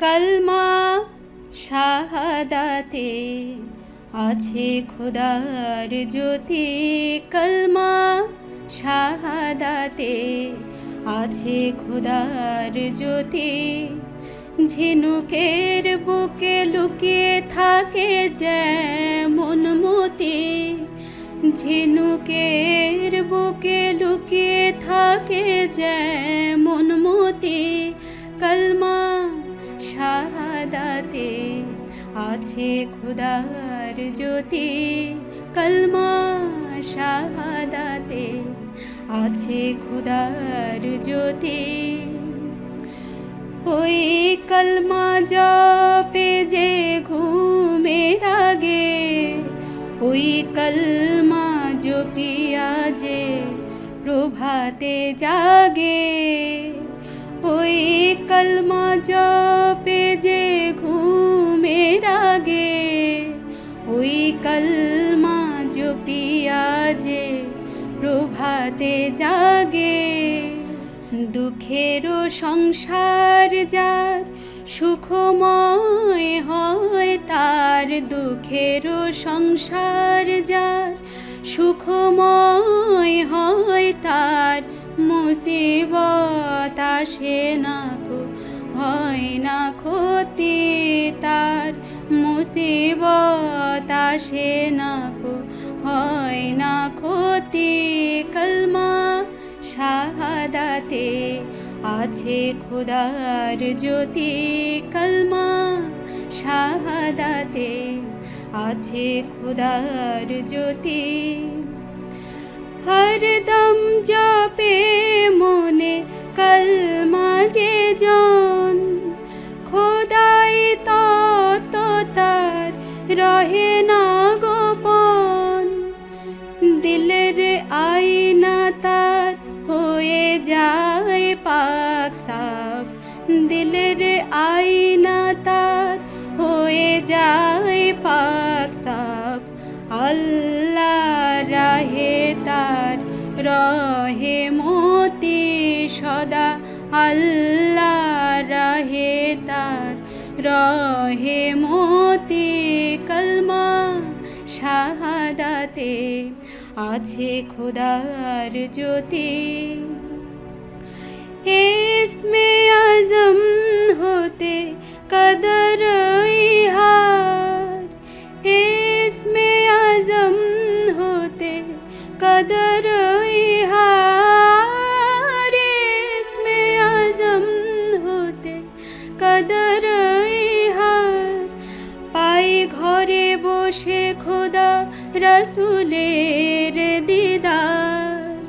কলমা শাহাদাতে আছে খোদার জ্যোতি। কলমা শাহাদাতে আছে খোদার জ্যোতি। ঝিনুকের বুকে লুকিয়ে থাকে যেমন মতি। ঝিনুকের বুকে লুকিয়ে থাকে যেমন মতি। কলমা শাহাদাতে আছে খুদার জ্যোতি, কলমা শাহাদাতে আছে খুদার জ্যোতি। ওই কলমা জপে যে ঘুমের আগে, ওই কলমা জপিয়া যে প্রভাতে জাগে। ওই কলমা জপে যে ঘুমের আগে, ওই কলমা জপিয়া যে প্রভাতে জাগে। দুঃখেরও সংসার যার সুখময় হয়, তার দুঃখেরও সংসার যার সুখময় হয়, তার মুসিবত আসে না কো হয় না ক্ষতি তার। মুসিবত আসে না কো হয় না ক্ষতি কলমা শাহাদাতে আছে খোদার জ্যোতি কলমা শাহাদাতে আছে খোদার জ্যোতি। হরদম জপে রহে না গোপন। দিলের আইনা তার হয়ে যায় পাক সাফ। দিলের আইনা তার হয়ে যায় পাক সাফ। আল্লাহ রাহে তার রহে মতি সদা। আল্লাহ রাহে তার রহে মতি শাহাদাতে আছে খোদার জ্যোতি ইসমে আজম হতে কদর ইহার ইসমে আজম হতে কদর খোদা, রসুলের দিদার।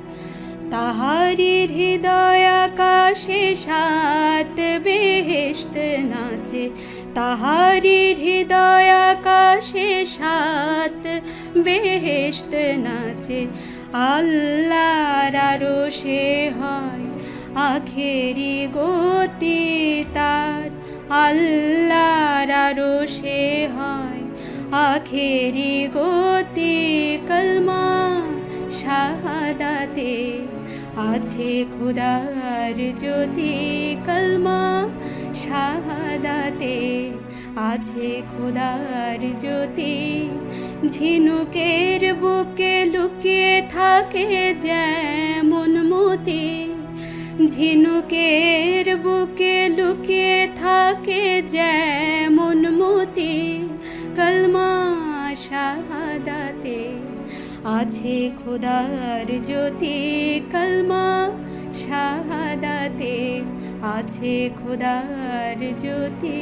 তাহারি হৃদয় আকাশে সাত বেহেশত নাচে। তাহারি হৃদয় আকাশে সাত বেহেশত নাচে। আল্লাহর সে হয়, আখেরি গতি তার। আল্লাহর সে হয়। আখেরি গতি কলমা শাহাদাতে আছে খুদার জ্যোতি কলমা শাহাদাতে আছে খুদার জ্যোতি। ঝিনুকের বুকে লুকিয়ে থাকে যেমন মতি। ঝিনুকের বুকে লুকিয়ে থাকে যেমন কলমা শাহাদাতে আছে খোদার জ্যোতি কলমা শাহাদাতে আছে খোদার জ্যোতি।